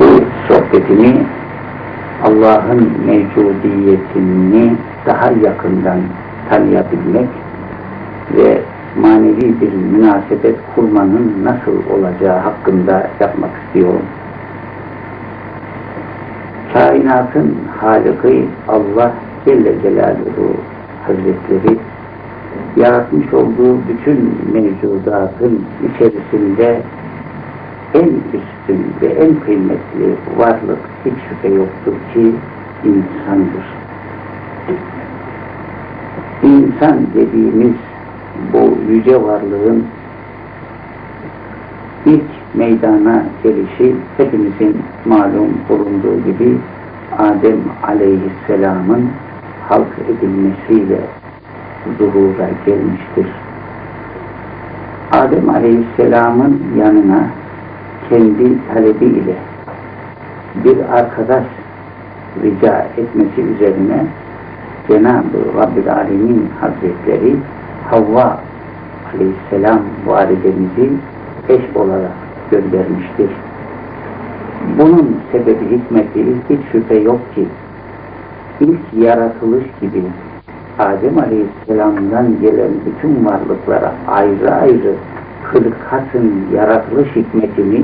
bu sohbetimi Allah'ın mevcudiyetini daha yakından tanıyabilmek ve manevi bir münasebet kurmanın nasıl olacağı hakkında yapmak istiyorum. Kainatın Halık'ı Allah Celle Celaluhu Hazretleri yaratmış olduğu bütün mevcudatın içerisinde en üstün ve en kıymetli varlık hiç şüphe yoktur ki insandır. İnsan dediğimiz bu yüce varlığın ilk meydana gelişi hepimizin malum bulunduğu gibi Adem aleyhisselamın halk edilmesiyle zuhura gelmiştir. Adem aleyhisselamın yanına kendi talebiyle bir arkadaş rica etmesi üzerine Cenab-ı Rabbil Alemin Hazretleri Havva Aleyhisselam validemizi eş olarak göndermiştir. Bunun sebebi hikmeti hiç şüphe yok ki ilk yaratılış gibi Adem Aleyhisselam'dan gelen bütün varlıklara ayrı ayrı hırkatın yaratılış hikmetini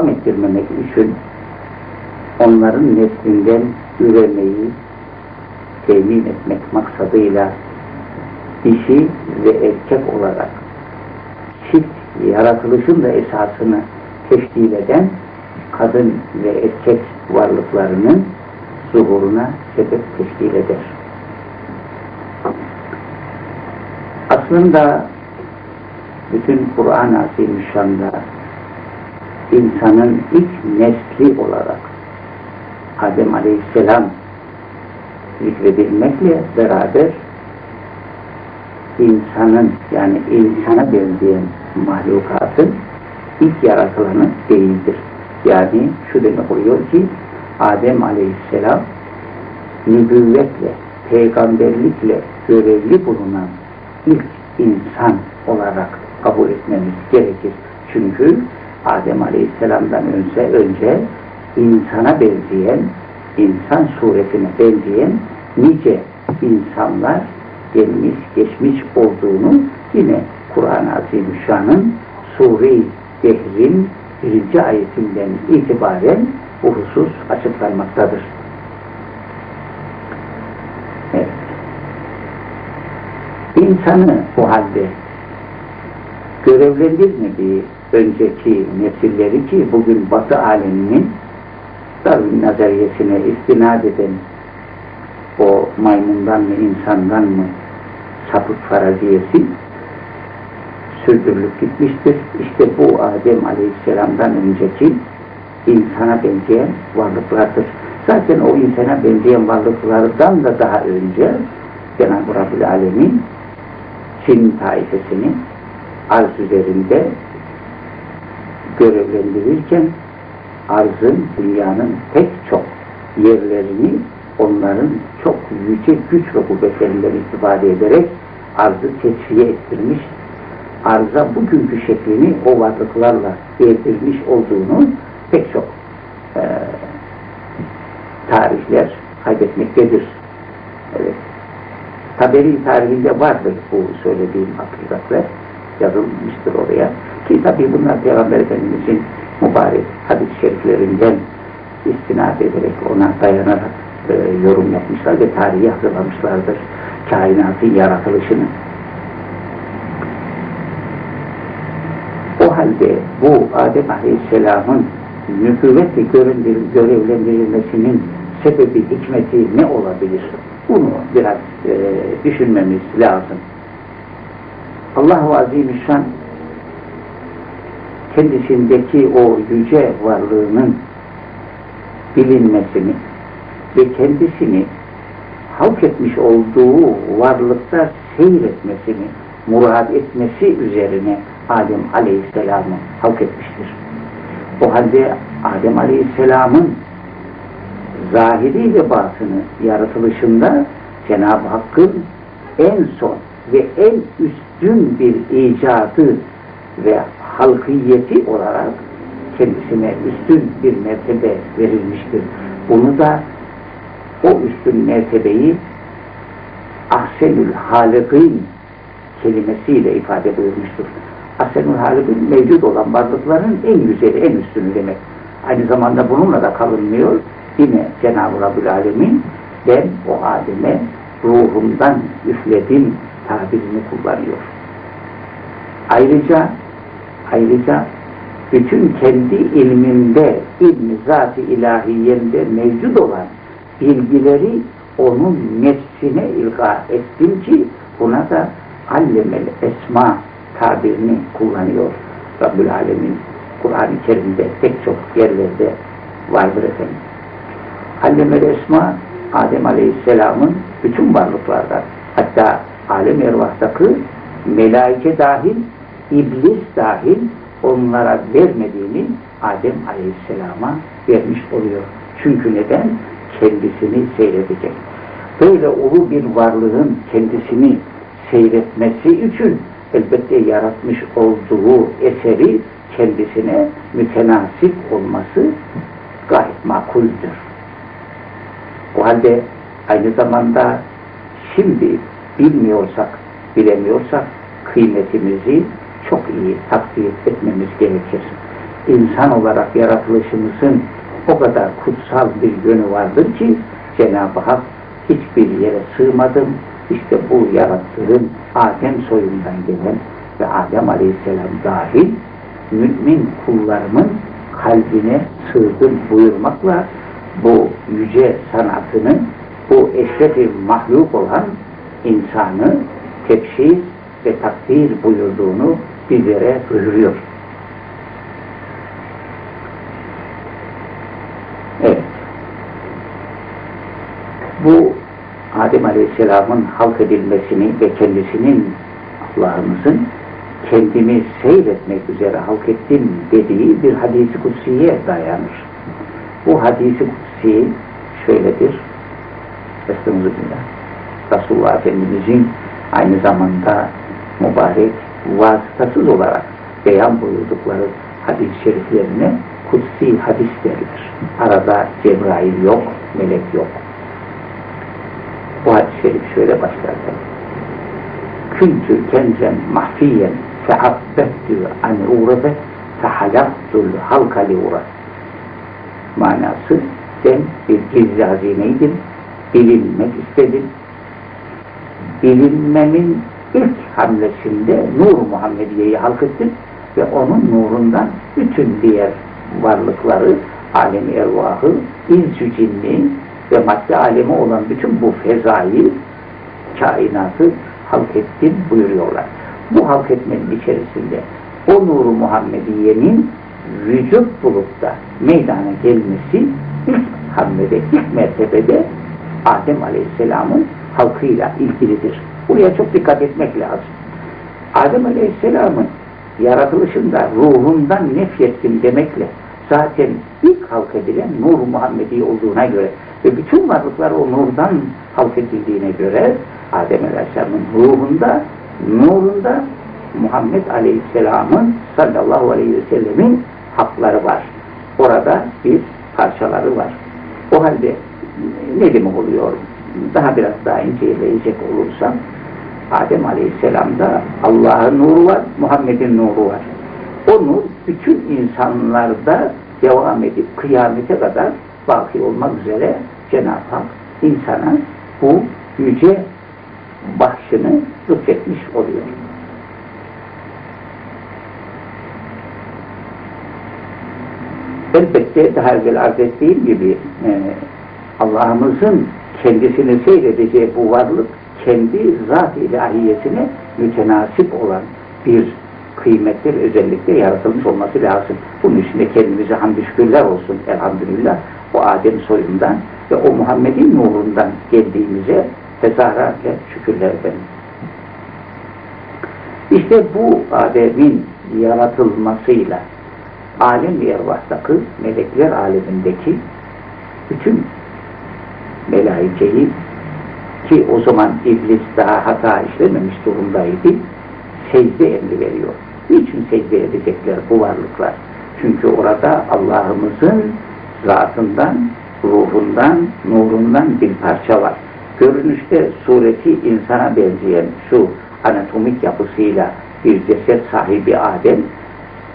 devam ettirmemek için onların neslinden üremeyi temin etmek maksadıyla dişi ve erkek olarak çift yaratılışın da esasını teşkil eden kadın ve erkek varlıklarının zuhuruna sebep teşkil eder. Aslında bütün Kur'an-ı Azimüşşan'da insanın ilk nesli olarak Adem Aleyhisselam zikredilmekle beraber insanın yani insana benzeyen mahlukatın ilk yaratılanı değildir. Yani şu demek oluyor ki Adem Aleyhisselam nübüvvetle, peygamberlikle görevli bulunan ilk insan olarak kabul etmemiz gerekir. Çünkü Adem Aleyhisselam'dan önce, önce insana benzeyen, insan suretine benzeyen nice insanlar gelmiş, geçmiş olduğunu yine Kur'an-ı Azimüşşan'ın Sure-i Dehr'in birinci ayetinden itibaren bu husus açıklanmaktadır. Evet. İnsanı bu halde görevlendirmediği önceki nesilleri ki bugün Batı aleminin Darwin nazariyesine istinad eden o maymundan mı insandan mı sapık faraziyesi sürdürülüp gitmiştir. İşte bu Adem Aleyhisselam'dan önceki insana benzeyen varlıklardır. Zaten o insana benzeyen varlıklardan da daha önce Cenab-ı Rabbül Alemin Çin taifesini arz üzerinde görevlendirirken arzın, dünyanın pek çok yerlerini onların çok yüce güç ve kuvvetlerinden istifade ederek arzı tesviye ettirmiş, arza bugünkü şeklini o varlıklarla yedirmiş olduğunu pek çok e, tarihler kaybetmektedir. Evet. Taberi tarihinde vardır bu söylediğim hakikatler yazılmıştır oraya. Ki tabi bunlar Peygamber Efendimiz'in mübarek hadis-i şeriflerinden istinad ederek ona dayanarak e, yorum yapmışlar ve tarihi hazırlamışlardır kainatın yaratılışını. O halde bu Adem Aleyhisselam'ın nübüvvetle görevlendirilmesinin sebebi, hikmeti ne olabilir? Bunu biraz e, düşünmemiz lazım. Allah-u Azimüşşan kendisindeki o yüce varlığının bilinmesini ve kendisini halk etmiş olduğu varlıkta seyretmesini murad etmesi üzerine Adem Aleyhisselam'ı halk etmiştir. O halde Adem Aleyhisselam'ın zahiri ve batını yaratılışında Cenab-ı Hakk'ın en son ve en üstün bir icadı ve halkiyeti olarak kendisine üstün bir mertebe verilmiştir. Bunu da o üstün mertebeyi Ahsenül Halıkîn kelimesiyle ifade buyurmuştur. Ahsenül Halıkîn mevcut olan varlıkların en güzeli, en üstünü demek. Aynı zamanda bununla da kalınmıyor. Yine Cenab-ı Rabbül Alemin ben o Adem'e ruhumdan üfledim tabirini kullanıyor. Ayrıca ayrıca bütün kendi ilminde, ilmi zat-ı ilahiyende mevcut olan bilgileri onun nefsine ilga ettim ki buna da allemel esma tabirini kullanıyor Rabbül Alemin. Kur'an-ı Kerim'de pek çok yerlerde vardır efendim. Allemel esma Adem Aleyhisselam'ın bütün varlıklardan hatta alem ervahtaki melaike dahil, iblis dahil onlara vermediğini Adem Aleyhisselam'a vermiş oluyor. Çünkü neden? Kendisini seyredecek. Böyle ulu bir varlığın kendisini seyretmesi için elbette yaratmış olduğu eseri kendisine mütenasip olması gayet makuldür. O halde aynı zamanda şimdi bilmiyorsak, bilemiyorsak kıymetimizi çok iyi takdir etmemiz gerekir. İnsan olarak yaratılışımızın o kadar kutsal bir yönü vardır ki Cenab-ı Hak hiçbir yere sığmadım. İşte bu yarattığım Adem soyundan gelen ve Adem Aleyhisselam dahil mümin kullarımın kalbine sığdım buyurmakla bu yüce sanatını bu eşrefi mahluk olan insanı tepşir ve takdir buyurduğunu bizlere duyuruyor. Evet. Bu Adem Aleyhisselam'ın halk edilmesini ve kendisinin Allah'ımızın kendimi seyretmek üzere halk ettim dediği bir hadisi kutsiye dayanır. Bu hadisi kutsi şöyledir. Estağfirullah. Resulullah Efendimizin aynı zamanda mübarek vasıtasız olarak beyan buyurdukları hadis-i şeriflerine kutsi hadis derler. Arada Cebrail yok, melek yok. Bu hadis-i şerif şöyle başlar. Küntü kenzen mahfiyen fehabbettü an uğrabe fehalaktul halka li Manası ben bir gizli hazineydim, bilinmek istedim. Bilinmemin ilk hamlesinde Nur Muhammediye'yi halk ettim ve onun nurundan bütün diğer varlıkları, alemi ervahı, insü cinni ve madde alemi olan bütün bu fezayı, kainatı halk ettim buyuruyorlar. Bu halk etmenin içerisinde o nuru Muhammediye'nin vücut bulup da meydana gelmesi ilk hamlede, ilk mertebede Adem Aleyhisselam'ın halkıyla ilgilidir. Buraya çok dikkat etmek lazım. Adem Aleyhisselam'ın yaratılışında ruhundan nefyettim demekle zaten ilk halk edilen Nur Muhammedi olduğuna göre ve bütün varlıklar o nurdan halk edildiğine göre Adem Aleyhisselam'ın ruhunda, nurunda Muhammed Aleyhisselam'ın sallallahu aleyhi ve sellemin hakları var. Orada bir parçaları var. O halde ne demek oluyor? Daha biraz daha inceleyecek olursam Adem Aleyhisselam'da Allah'ın nuru var, Muhammed'in nuru var. O nur bütün insanlarda devam edip kıyamete kadar baki olmak üzere Cenab-ı Hak insana bu yüce bahşını lütfetmiş oluyor. Elbette daha evvel arz ettiğim gibi e, Allah'ımızın kendisini seyredeceği bu varlık kendi zat-ı ilahiyesine mütenasip olan bir kıymetli özellikle yaratılmış olması lazım. Bunun için de kendimize hamdü şükürler olsun elhamdülillah. O Adem soyundan ve o Muhammed'in nurundan geldiğimize tezahüratle şükürler edelim. İşte bu Adem'in yaratılmasıyla alem ervahtaki melekler alemindeki bütün melaikeyi ki o zaman iblis daha hata işlememiş durumdaydı secde emri veriyor. Niçin secde edecekler bu varlıklar? Çünkü orada Allah'ımızın zatından, ruhundan, nurundan bir parça var. Görünüşte sureti insana benzeyen şu anatomik yapısıyla bir ceset sahibi Adem,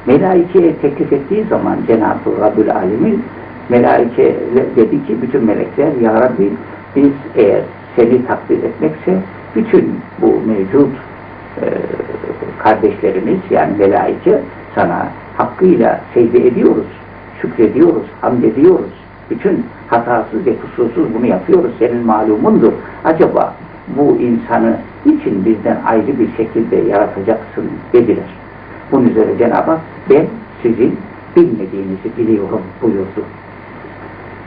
melaikeye teklif ettiği zaman Cenab-ı Rabbül Alemin melaike dedi ki bütün melekler Ya Rabbi biz eğer seni takdir etmekse bütün bu mevcut e, kardeşlerimiz yani melaike sana hakkıyla secde ediyoruz, şükrediyoruz, hamd ediyoruz. Bütün hatasız ve kusursuz bunu yapıyoruz. Senin malumundur. Acaba bu insanı için bizden ayrı bir şekilde yaratacaksın dediler. Bunun üzerine Cenab-ı Hak ben sizin bilmediğinizi biliyorum buyurdu.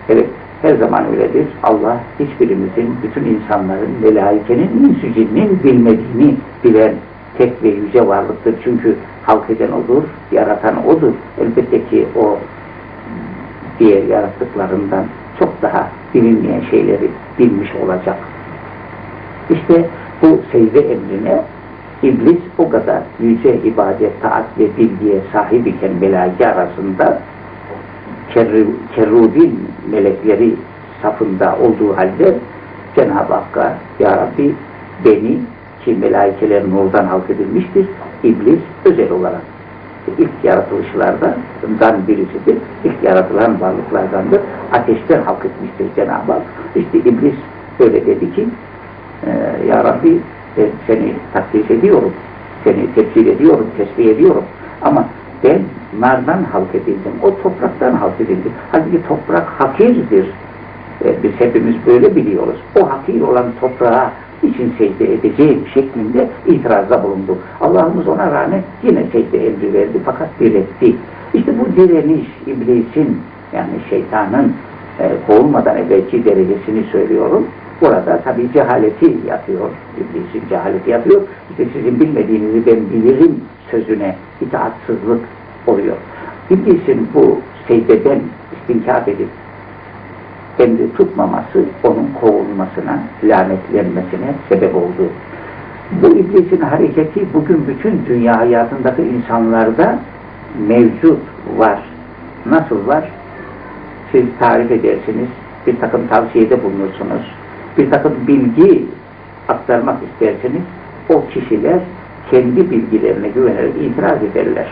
Evet, her zaman öyledir. Allah hiçbirimizin, bütün insanların, melaikenin, insücinin bilmediğini bilen tek ve yüce varlıktır. Çünkü halk eden odur, yaratan odur. Elbette ki o diğer yarattıklarından çok daha bilinmeyen şeyleri bilmiş olacak. İşte bu secde emrine İblis o kadar yüce ibadet, taat ve bilgiye sahip iken melaike arasında kerrubin melekleri safında olduğu halde Cenab-ı Hakk'a Ya Rabbi beni ki melaikeler nurdan halk edilmiştir. İblis özel olarak ilk yaratılışlardan birisidir. İlk yaratılan varlıklardandır. Ateşten halk etmiştir Cenab-ı Hak. İşte iblis öyle dedi ki e, Ya Rabbi ben seni takdir ediyorum. Seni tepkil ediyorum, tesbih ediyorum. Ama ben nardan halk edildim. O topraktan halk edildim. Halbuki toprak hakirdir. E, biz hepimiz böyle biliyoruz. O hakir olan toprağa için secde edeceğim şeklinde itirazda bulundu. Allah'ımız ona rağmen yine secde emri verdi fakat diretti. İşte bu direniş iblisin yani şeytanın e, kovulmadan evvelki derecesini söylüyorum. Burada tabi cehaleti yapıyor. İblisin cehaleti yapıyor. İşte sizin bilmediğinizi ben bilirim sözüne itaatsızlık oluyor. İblisin bu secdeden istinkaf edip emri tutmaması onun kovulmasına, lanetlenmesine sebep oldu. Bu iblisin hareketi bugün bütün dünya hayatındaki insanlarda mevcut var. Nasıl var? Siz tarif edersiniz, bir takım tavsiyede bulunursunuz, bir takım bilgi aktarmak isterseniz o kişiler kendi bilgilerine güvenerek itiraz ederler.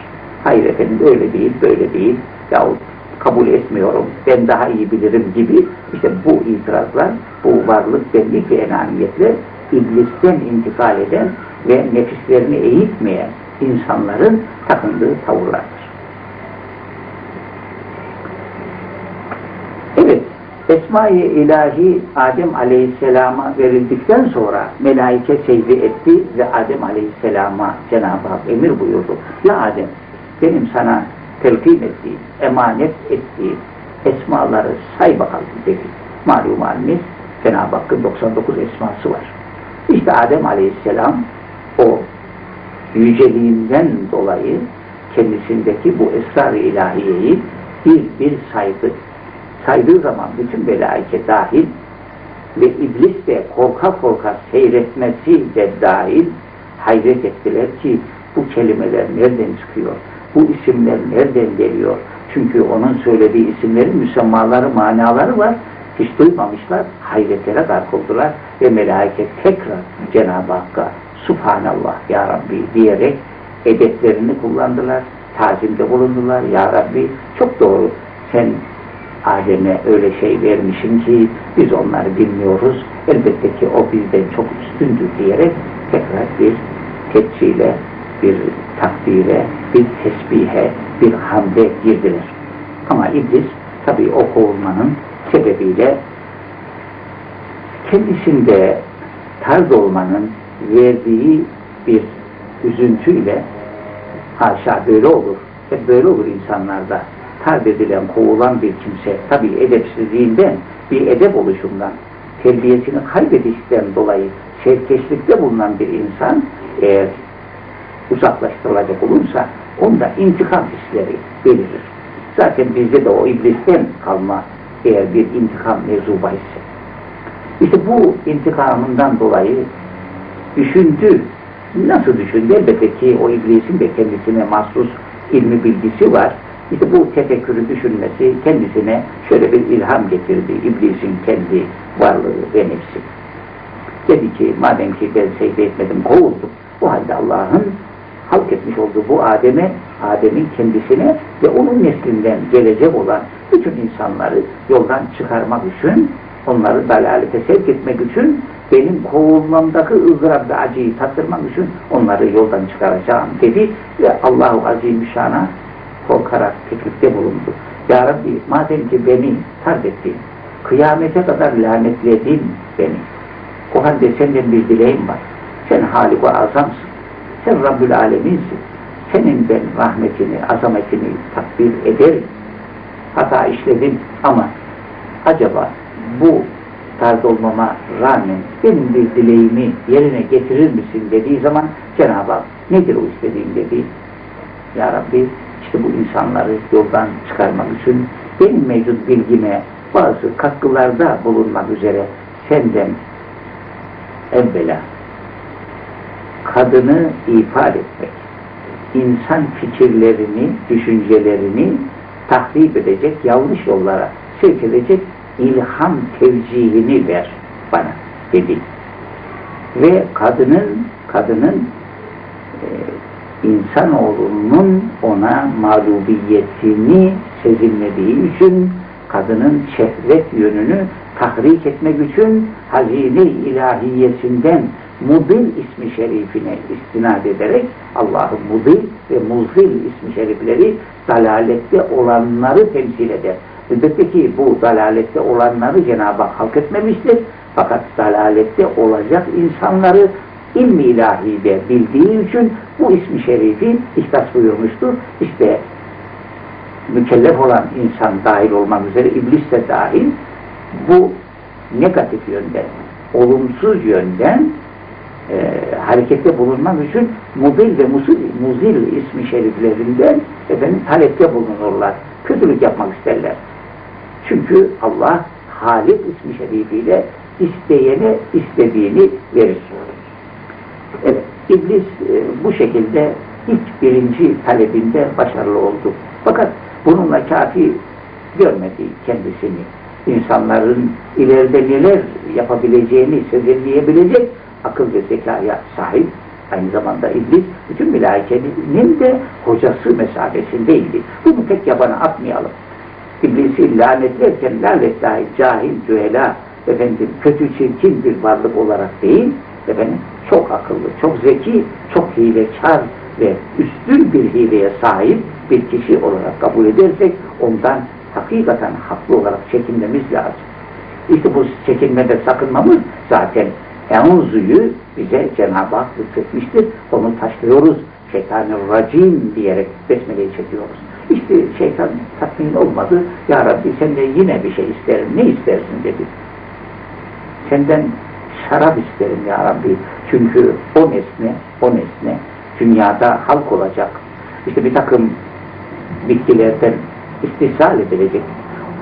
Hayır efendim öyle değil, böyle değil. Yahut kabul etmiyorum, ben daha iyi bilirim gibi işte bu itirazlar, bu varlık, benlik ve enaniyetle iblisten intikal eden ve nefislerini eğitmeyen insanların takındığı tavırlardır. Evet, Esma-i İlahi Adem Aleyhisselam'a verildikten sonra melaike secde etti ve Adem Aleyhisselam'a Cenab-ı Hak emir buyurdu. Ya Adem, benim sana telkin ettiğim, emanet ettiğim esmaları say bakalım dedi. Malum halimiz Cenab-ı Hakk'ın 99 esması var. İşte Adem Aleyhisselam o yüceliğinden dolayı kendisindeki bu esrar-ı ilahiyeyi bir bir saydı. Saydığı zaman bütün melaike dahil ve iblis de korka korka seyretmesi de dahil hayret ettiler ki bu kelimeler nereden çıkıyor? Bu isimler nereden geliyor? Çünkü onun söylediği isimlerin müsemmaları, manaları var. Hiç duymamışlar, hayretlere gark oldular ve melaike tekrar Cenab-ı Hakk'a Subhanallah Ya Rabbi diyerek edeplerini kullandılar, tazimde bulundular. Ya Rabbi çok doğru sen Adem'e öyle şey vermişsin ki biz onları bilmiyoruz. Elbette ki o bizden çok üstündür diyerek tekrar bir tepsiyle bir takdire, bir tesbihe, bir hamde girdiler. Ama iblis tabi o kovulmanın sebebiyle kendisinde tarz olmanın verdiği bir üzüntüyle haşa böyle olur. Hep böyle olur insanlarda. Tarz edilen, kovulan bir kimse tabi edepsizliğinden, bir edep oluşundan, terbiyesini kaybedişten dolayı serkeşlikte bulunan bir insan eğer uzaklaştırılacak olursa onda intikam hisleri belirir. Zaten bizde de o iblisten kalma eğer bir intikam mevzu bahisse. İşte bu intikamından dolayı düşündü. Nasıl düşündü? Elbette ki o iblisin de kendisine mahsus ilmi bilgisi var. İşte bu tefekkürü düşünmesi kendisine şöyle bir ilham getirdi. İblisin kendi varlığı ve nefsi. Dedi ki madem ki ben secde etmedim kovuldum. O halde Allah'ın halk etmiş olduğu bu Adem'e, Adem'in kendisine ve onun neslinden gelecek olan bütün insanları yoldan çıkarmak için, onları dalalete sevk etmek için, benim kovulmamdaki ızdırap ve acıyı tattırmak için onları yoldan çıkaracağım dedi ve Allahu Azimüşşan'a korkarak teklifte bulundu. Ya Rabbi madem ki beni tard ettin, kıyamete kadar lanetledin beni. O halde senden bir dileğim var. Sen Halik-i Azamsın. Sen Rabbül Aleminsin. Senin ben rahmetini, azametini takdir ederim. Hata işledim ama acaba bu tarz olmama rağmen benim bir dileğimi yerine getirir misin dediği zaman Cenab-ı Hak nedir o istediğin dedi. Ya Rabbi işte bu insanları yoldan çıkarmak için benim mevcut bilgime bazı katkılarda bulunmak üzere senden evvela kadını ifade etmek, insan fikirlerini, düşüncelerini tahrip edecek, yanlış yollara sevk edecek ilham tevcihini ver bana dedi. Ve kadının kadının e, insanoğlunun ona mağlubiyetini sezinlediği için kadının şehvet yönünü tahrik etmek için hazine ilahiyesinden Mudil ismi şerifine istinad ederek Allah'ın Mudil ve Muzil ismi şerifleri dalalette olanları temsil eder. Elbette ki bu dalalette olanları Cenab-ı Hak halk etmemiştir. Fakat dalalette olacak insanları ilmi ilahide bildiği için bu ismi şerifi ihtas buyurmuştur. İşte mükellef olan insan dahil olmak üzere iblis de dahil bu negatif yönden, olumsuz yönden e, harekette bulunmak için mudil ve musil, muzil ismi şeriflerinden efendim talepte bulunurlar. Kötülük yapmak isterler. Çünkü Allah Halik ismi şerifiyle isteyene istediğini verir. Evet, İblis e, bu şekilde ilk birinci talebinde başarılı oldu. Fakat bununla kafi görmedi kendisini. İnsanların ileride neler yapabileceğini sezinleyebilecek akıl ve zekaya sahip. Aynı zamanda iblis bütün melaikenin de hocası mesafesindeydi. Bunu tek yabana atmayalım. İblisi lanetlerken lanet dahi cahil, cühela, efendim kötü çirkin bir varlık olarak değil, efendim çok akıllı, çok zeki, çok hilekar ve üstün bir hileye sahip bir kişi olarak kabul edersek ondan hakikaten haklı olarak çekinmemiz lazım. İşte bu çekinmede sakınmamız zaten Enzu'yu bize Cenab-ı Hak lütfetmiştir. Onu taşlıyoruz. Şeytanın racim diyerek besmeleyi çekiyoruz. İşte şeytan tatmin olmadı. Ya Rabbi senden yine bir şey isterim. Ne istersin dedi. Senden şarap isterim ya Rabbi. Çünkü o nesne, o nesne dünyada halk olacak. İşte bir takım bitkilerden istisal edilecek.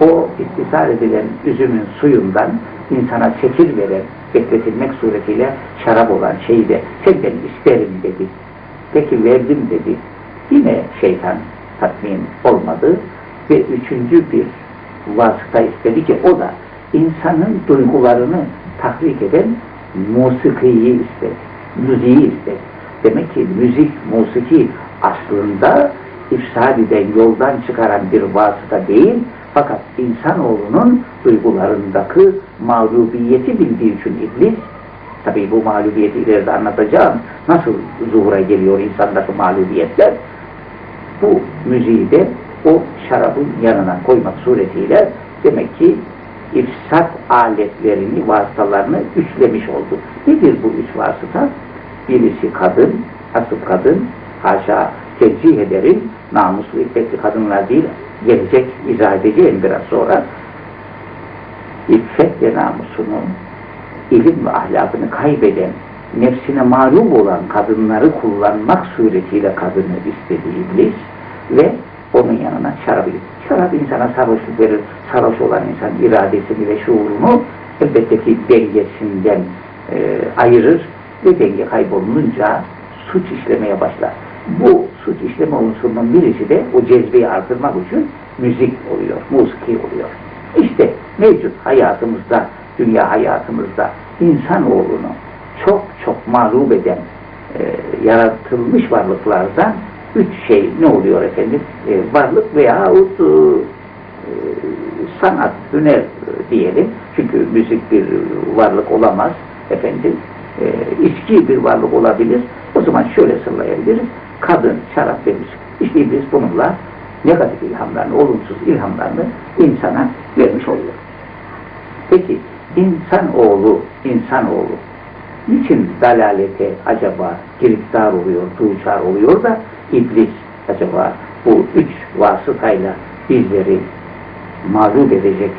O istisal edilen üzümün suyundan insana şekil veren, bekletilmek suretiyle şarap olan şeyi de senden isterim dedi. Peki verdim dedi. Yine şeytan tatmin olmadı ve üçüncü bir vasıta istedi ki o da insanın duygularını tahrik eden musikiyi istedi. Müziği istedi. Demek ki müzik, musiki aslında ifsad eden, yoldan çıkaran bir vasıta değil, fakat insanoğlunun duygularındaki mağlubiyeti bildiği için iblis, tabi bu mağlubiyeti ileride anlatacağım, nasıl zuhura geliyor insandaki mağlubiyetler, bu müziği de o şarabın yanına koymak suretiyle demek ki ifsat aletlerini, vasıtalarını üçlemiş oldu. Nedir bu üç vasıta? Birisi kadın, asıl kadın, haşa tercih ederim, namuslu, iffetli kadınlar değil, gelecek, izah edeceğim biraz sonra. İffet ve namusunu, ilim ve ahlakını kaybeden, nefsine mağlup olan kadınları kullanmak suretiyle kadını istedi iblis ve onun yanına şarabı Şarap insana sarhoşluk verir. Sarhoş olan insan iradesini ve şuurunu elbette ki dengesinden e, ayırır ve denge kaybolunca suç işlemeye başlar. Bu suç işleme unsurunun birisi de o cezbeyi artırmak için müzik oluyor, musiki oluyor. İşte mevcut hayatımızda, dünya hayatımızda insanoğlunu çok çok mağlup eden e, yaratılmış varlıklardan üç şey ne oluyor efendim? E, varlık veyahut e, sanat, hüner diyelim. Çünkü müzik bir varlık olamaz efendim. E, içki bir varlık olabilir. O zaman şöyle sırlayabiliriz. Kadın, şarap ve müzik. İşte iblis bununla negatif ilhamlarını, olumsuz ilhamlarını insana vermiş oluyor. Peki insan oğlu, insan oğlu niçin dalalete acaba giriftar oluyor, tuğçar oluyor da iblis acaba bu üç vasıtayla bizleri mağlup edecek,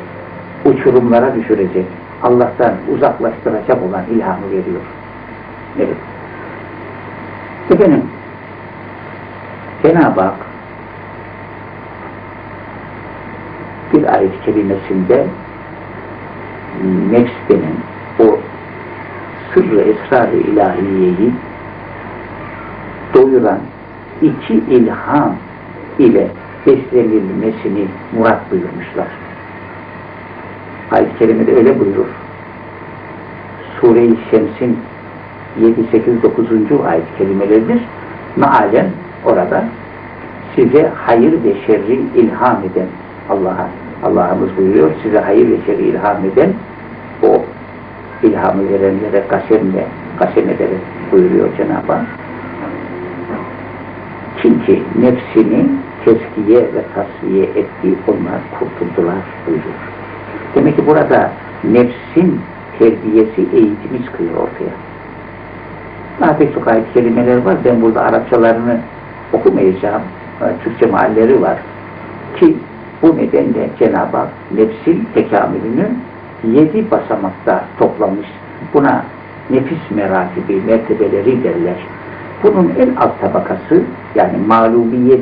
uçurumlara düşürecek, Allah'tan uzaklaştıracak olan ilhamı veriyor. Evet. Efendim, Cenab-ı Hak bir ayet kelimesinde nefs denen o sırrı esrar-ı ilahiyeyi doyuran iki ilham ile beslenilmesini murat buyurmuşlar. Ayet-i Kerime'de öyle buyurur. Sure-i Şems'in 7, 8, 9. ayet-i kerimeleridir. Mealen orada size hayır ve şerri ilham eden Allah'a Allah'ımız buyuruyor size hayır ve şerri ilham eden o ilhamı verenlere kasemle kasem ederek buyuruyor Cenab-ı Hak. Kim ki nefsini teskiye ve tasfiye etti, onlar kurtuldular buyuruyor. Demek ki burada nefsin terbiyesi, eğitimi çıkıyor ortaya. Daha pek çok ayet kelimeler var. Ben burada Arapçalarını okumayacağım. Türkçe mahalleri var. Ki bu nedenle Cenab-ı Hak nefsin tekamülünü yedi basamakta toplamış. Buna nefis meratibi, mertebeleri derler. Bunun en alt tabakası yani mağlubiyet